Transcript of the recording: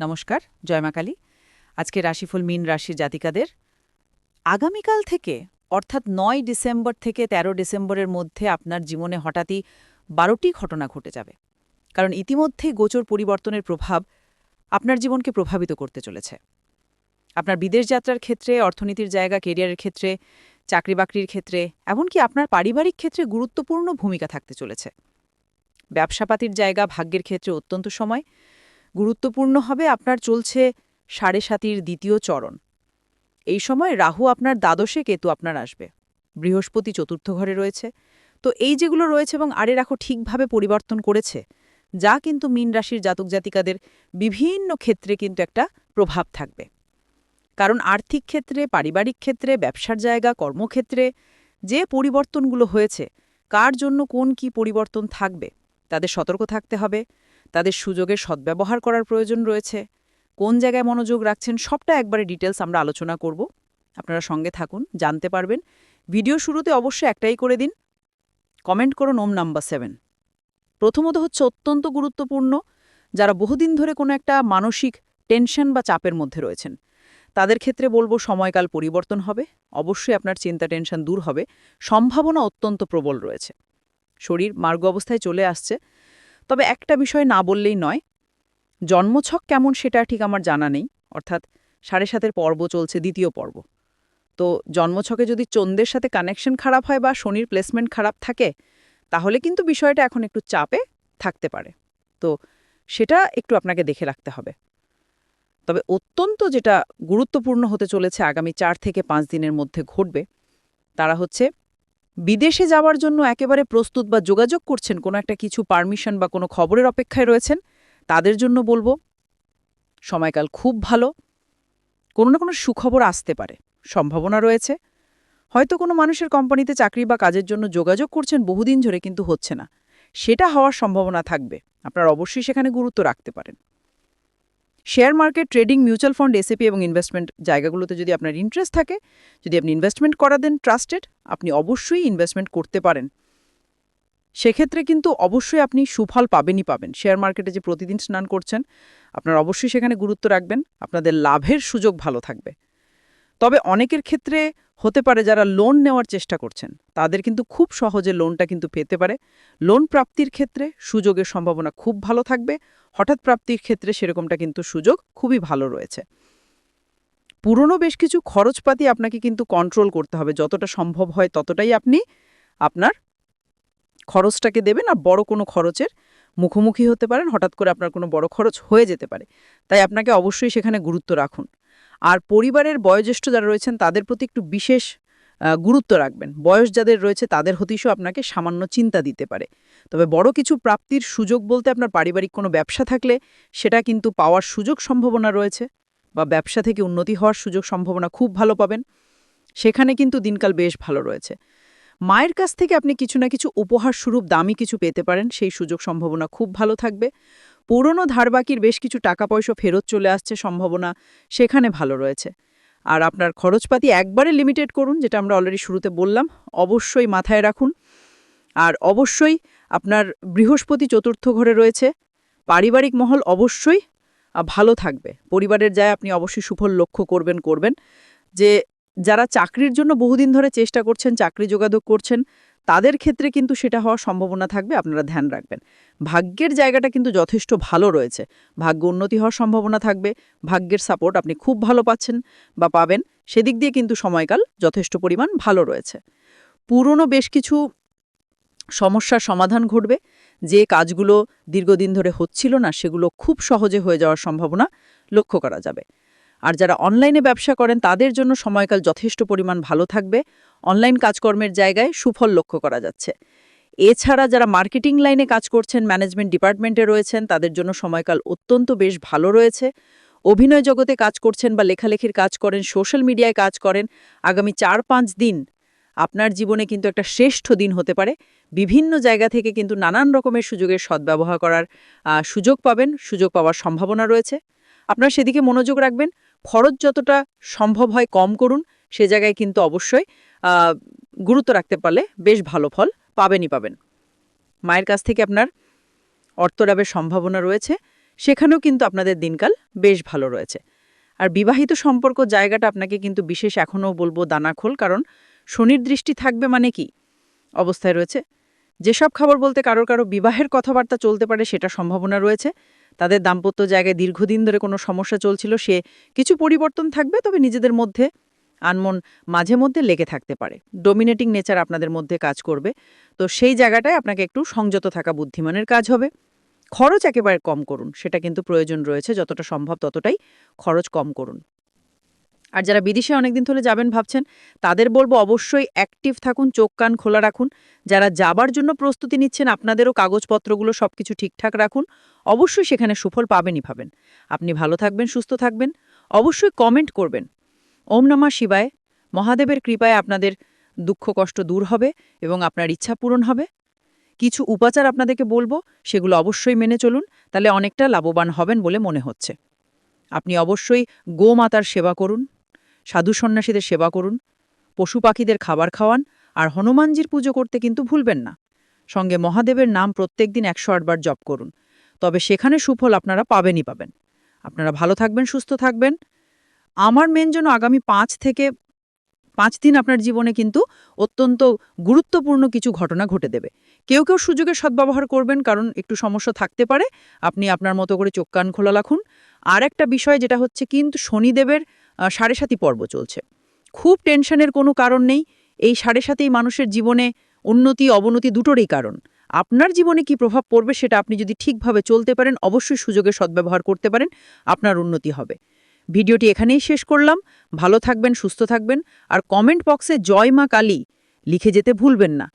নমস্কার জয়মা কালী। আজকে রাশিফল মিন রাশির জাতিকাদের। আগামীকাল থেকে, অর্থাৎ নয় ডিসেম্বর থেকে ১৩ ডিসেম্বরের মধ্যে আপনার জীবনে হঠাৎই বারোটি ঘটনা ঘটে যাবে। কারণ ইতিমধ্যেই গোচর পরিবর্তনের প্রভাব আপনার জীবনকে প্রভাবিত করতে চলেছে। আপনার বিদেশ যাত্রার ক্ষেত্রে, অর্থনীতির জায়গা, কেরিয়ারের ক্ষেত্রে চাকরি বাকরির ক্ষেত্রে, এমনকি আপনার পারিবারিক ক্ষেত্রে গুরুত্বপূর্ণ ভূমিকা থাকতে চলেছে। ব্যবসাপাতির জায়গা, ভাগ্যের ক্ষেত্রে অত্যন্ত সময়। গুরুত্বপূর্ণ হবে আপনার চলছে সাড়ে সাতির দ্বিতীয় চরণ। এই সময় রাহু আপনার দ্বাদশে কেতু আপনার আসবে। বৃহস্পতি চতুর্থ ঘরে রয়েছে। তো এই যেগুলো রয়েছে এবং আরে রাখো ঠিকভাবে পরিবর্তন করেছে, যা কিন্তু মীন রাশির জাতক জাতিকাদের বিভিন্ন ক্ষেত্রে কিন্তু একটা প্রভাব থাকবে। কারণ আর্থিক ক্ষেত্রে, পারিবারিক ক্ষেত্রে, ব্যবসার জায়গা, কর্মক্ষেত্রে যে পরিবর্তনগুলো হয়েছে, কার জন্য কোন কি পরিবর্তন থাকবে, তাদের সতর্ক থাকতে হবে। তাদের সুযোগের সদ্ব্যবহার করার প্রয়োজন রয়েছে। কোন জায়গায় মনোযোগ রাখছেন সবটা একবারে ডিটেলস আমরা আলোচনা করব। আপনারা সঙ্গে থাকুন, জানতে পারবেন। ভিডিও শুরুতে অবশ্যই একটাই করে দিন। কমেন্ট করুন ওম নাম্বার সেভেন। প্রথমত হচ্ছে অত্যন্ত গুরুত্বপূর্ণ, যারা বহুদিন ধরে কোনো একটা মানসিক টেনশন বা চাপের মধ্যে রয়েছেন, তাদের ক্ষেত্রে বলব সময়কাল পরিবর্তন হবে। অবশ্যই আপনার চিন্তা টেনশন দূর হবে। সম্ভাবনা অত্যন্ত প্রবল রয়েছে। শরীর মার্গ অবস্থায় চলে আসছে। তবে একটা বিষয় না বললেই নয়, জন্মছক কেমন সেটা ঠিক আমার জানা নেই, অর্থাৎ সাড়ে সাতের পর্ব চলছে দ্বিতীয় পর্ব। তো জন্মছকে যদি চন্দ্রের সাথে কানেকশন খারাপ হয় বা শনির প্লেসমেন্ট খারাপ থাকে, তাহলে কিন্তু বিষয়টা এখন একটু চাপে থাকতে পারে। তো সেটা একটু আপনাকে দেখে রাখতে হবে। তবে অত্যন্ত যেটা গুরুত্বপূর্ণ হতে চলেছে আগামী চার থেকে পাঁচ দিনের মধ্যে ঘটবে, তারা হচ্ছে বিদেশে যাওয়ার জন্য একেবারে প্রস্তুত বা যোগাযোগ করছেন কোনো একটা কিছু পারমিশন বা কোনো খবরের অপেক্ষায় রয়েছেন, তাদের জন্য বলব, সময়কাল খুব ভালো। কোনো না কোনো সুখবর আসতে পারে, সম্ভাবনা রয়েছে। হয়তো কোনো মানুষের কোম্পানিতে চাকরি বা কাজের জন্য যোগাযোগ করছেন বহুদিন ধরে কিন্তু হচ্ছে না। সেটা হওয়ার সম্ভাবনা থাকবে। আপনার অবশ্যই সেখানে গুরুত্ব রাখতে পারেন। Share market, trading, mutual fund SAP এবং ইনভেস্টমেন্ট জায়গাগুলোতে যদি আপনার ইন্টারেস্ট থাকে, যদি আপনি ইনভেস্টমেন্ট করা দেন ট্রাস্টেড আপনি অবশ্যই ইনভেস্টমেন্ট করতে পারেন। সেক্ষেত্রে কিন্তু অবশ্যই আপনি সুফল পাবেনই পাবেন। শেয়ার মার্কেটে যে প্রতিদিন স্নান করছেন, আপনার অবশ্যই সেখানে গুরুত্ব রাখবেন, আপনাদের লাভের সুযোগ ভালো থাকবে। তবে অনেকের ক্ষেত্রে হতে পারে যারা লোন নেওয়ার চেষ্টা করছেন, তাদের কিন্তু খুব সহজে লোনটা কিন্তু পেতে পারে। লোন প্রাপ্তির ক্ষেত্রে সুযোগের সম্ভাবনা খুব ভালো থাকবে। হঠাৎ প্রাপ্তির ক্ষেত্রে সেরকমটা কিন্তু সুযোগ খুবই ভালো রয়েছে। পুরনো বেশ কিছু খরচপাতি আপনাকে কিন্তু কন্ট্রোল করতে হবে। যতটা সম্ভব হয় ততটাই আপনি আপনার খরচটাকে দেবেন আর বড় কোনো খরচের মুখোমুখি হতে পারেন। হঠাৎ করে আপনার কোনো বড় খরচ হয়ে যেতে পারে। তাই আপনাকে অবশ্যই সেখানে গুরুত্ব রাখুন। আর পরিবারের বয়োজ্যেষ্ঠ যারা রয়েছেন তাদের প্রতি একটু বিশেষ গুরুত্ব রাখবেন। বয়স যাদের রয়েছে তাদের হতিশও আপনাকে সামান্য চিন্তা দিতে পারে। তবে বড় কিছু প্রাপ্তির সুযোগ বলতে আপনার পারিবারিক কোনো ব্যবসা থাকলে সেটা কিন্তু পাওয়ার সুযোগ সম্ভাবনা রয়েছে বা ব্যবসা থেকে উন্নতি হওয়ার সুযোগ সম্ভাবনা খুব ভালো পাবেন। সেখানে কিন্তু দিনকাল বেশ ভালো রয়েছে। মায়ের কাছ থেকে আপনি কিছু না কিছু উপহার স্বরূপ দামি কিছু পেতে পারেন, সেই সুযোগ সম্ভাবনা খুব ভালো থাকবে। পুরনো ধারবাকির বেশ কিছু টাকা পয়সা ফেরত চলে আসছে সম্ভাবনা সেখানে ভালো রয়েছে। আর আপনার খরচপাতি একবারে লিমিটেড করুন, যেটা আমরা অলরেডি শুরুতে বললাম। অবশ্যই মাথায় রাখুন। আর অবশ্যই আপনার বৃহস্পতি চতুর্থ ঘরে রয়েছে। পারিবারিক মহল অবশ্যই ভালো থাকবে। পরিবারের যায় আপনি অবশ্যই সুফল লক্ষ্য করবেন করবেন। যে যারা চাকরির জন্য বহুদিন ধরে চেষ্টা করছেন, চাকরি যোগাযোগ করছেন তাদের ক্ষেত্রে কিন্তু সেটা হওয়ার সম্ভাবনা থাকবে, আপনারা ধ্যান রাখবেন। ভাগ্যের জায়গাটা কিন্তু যথেষ্ট ভালো রয়েছে। ভাগ্য উন্নতি হওয়ার সম্ভাবনা থাকবে, ভাগ্যের সাপোর্ট আপনি খুব ভালো পাচ্ছেন বা পাবেন, সেদিক দিয়ে কিন্তু সময়কাল যথেষ্ট পরিমাণ ভালো রয়েছে। পুরনো বেশ কিছু সমস্যার সমাধান ঘটবে, যে কাজগুলো দীর্ঘদিন ধরে হচ্ছিল না, সেগুলো খুব সহজে হয়ে যাওয়ার সম্ভাবনা লক্ষ্য করা যাবে। আর যারা অনলাইনে ব্যবসা করেন, তাদের জন্য সময়কাল যথেষ্ট পরিমাণ ভালো থাকবে। অনলাইন কাজকর্মের জায়গায় সুফল লক্ষ্য করা যাচ্ছে। এছাড়া যারা মার্কেটিং লাইনে কাজ করছেন, ম্যানেজমেন্ট ডিপার্টমেন্টে রয়েছেন, তাদের জন্য সময়কাল অত্যন্ত বেশ ভালো রয়েছে। অভিনয় জগতে কাজ করছেন বা লেখালেখির কাজ করেন, সোশ্যাল মিডিয়ায় কাজ করেন, আগামী চার পাঁচ দিন আপনার জীবনে কিন্তু একটা শ্রেষ্ঠ দিন হতে পারে। বিভিন্ন জায়গা থেকে কিন্তু নানান রকমের সুযোগের সদ্ব্যবহার করার সুযোগ পাবেন। সুযোগ পাওয়ার সম্ভাবনা রয়েছে। আপনার সেদিকে মনোযোগ রাখবেন। খরচ যতটা সম্ভব হয় কম করুন, সে জায়গায় কিন্তু অবশ্যই গুরুত্ব রাখতে পারলে বেশ ভালো ফল পাবেনই পাবেন। মায়ের কাছ থেকে আপনার অর্থলাভের সম্ভাবনা রয়েছে, সেখানেও কিন্তু আপনাদের দিনকাল বেশ ভালো রয়েছে। আর বিবাহিত সম্পর্ক জায়গাটা আপনাকে কিন্তু বিশেষ এখনও বলব দানাখোল কারণ শনির দৃষ্টি থাকবে মানে কি? অবস্থায় রয়েছে। যেসব খবর বলতে কারোর কারও বিবাহের কথাবার্তা চলতে পারে, সেটা সম্ভাবনা রয়েছে। তাদের দাম্পত্য জায়গায় দীর্ঘদিন ধরে কোনো সমস্যা চলছিল, সে কিছু পরিবর্তন থাকবে, তবে নিজেদের মধ্যে আনমন মাঝে মধ্যে লেগে থাকতে পারে। ডোমিনেটিং নেচার আপনাদের মধ্যে কাজ করবে। তো সেই জায়গাটায় আপনাকে একটু সংযত থাকা বুদ্ধিমানের কাজ হবে। খরচ একেবারে কম করুন, সেটা কিন্তু প্রয়োজন রয়েছে, যতটা সম্ভব ততটাই খরচ কম করুন। আর যারা বিদেশে অনেকদিন ধরে যাবেন ভাবছেন, তাদের বলব অবশ্যই অ্যাক্টিভ থাকুন, চোখ কান খোলা রাখুন। যারা যাবার জন্য প্রস্তুতি নিচ্ছেন, আপনাদেরও কাগজপত্রগুলো সব কিছু ঠিকঠাক রাখুন। অবশ্যই সেখানে সুফল পাবেনই পাবেন আপনি ভালো থাকবেন, সুস্থ থাকবেন। অবশ্যই কমেন্ট করবেন। ওম নমা শিবায়। মহাদেবের কৃপায় আপনাদের দুঃখ কষ্ট দূর হবে এবং আপনার ইচ্ছা পূরণ হবে। কিছু উপাচার আপনাদেরকে বলব, সেগুলো অবশ্যই মেনে চলুন, তাহলে অনেকটা লাভবান হবেন বলে মনে হচ্ছে। আপনি অবশ্যই গোমাতার সেবা করুন। সাধু সন্ন্যাসীদের সেবা করুন, পশু পাখিদের খাবার খাওয়ান, আর হনুমানজির পুজো করতে কিন্তু ভুলবেন না। সঙ্গে মহাদেবের নাম প্রত্যেক দিন একশো আটবার জপ করুন। তবে সেখানে সুফল আপনারা পাবেনই পাবেন। আপনারা ভালো থাকবেন, সুস্থ থাকবেন। আমার মেন জন্য আগামী পাঁচ থেকে পাঁচ দিন আপনার জীবনে কিন্তু অত্যন্ত গুরুত্বপূর্ণ কিছু ঘটনা ঘটে দেবে। কেউ কেউ সুযোগের সদ্ব্যবহার করবেন, কারণ একটু সমস্যা থাকতে পারে। আপনি আপনার মতো করে চোখ কান খোলা রাখুন। আর একটা বিষয় যেটা হচ্ছে, কিন্তু শনিদেবের সাড়ে সাতি পর্ব চলছে। খুব টেনশনের কোনো কারণ নেই, এই সাড়ে সাতেই মানুষের জীবনে উন্নতি, অবনতি দুটোরই কারণ। আপনার জীবনে কি প্রভাব পড়বে সেটা আপনি যদি ঠিকভাবে চলতে পারেন, অবশ্যই সুযোগে সদ্ব্যবহার করতে পারেন, আপনার উন্নতি হবে। ভিডিওটি এখানেই শেষ করলাম। ভালো থাকবেন, সুস্থ থাকবেন। আর কমেন্ট বক্সে জয় মা কালী লিখে যেতে ভুলবেন না।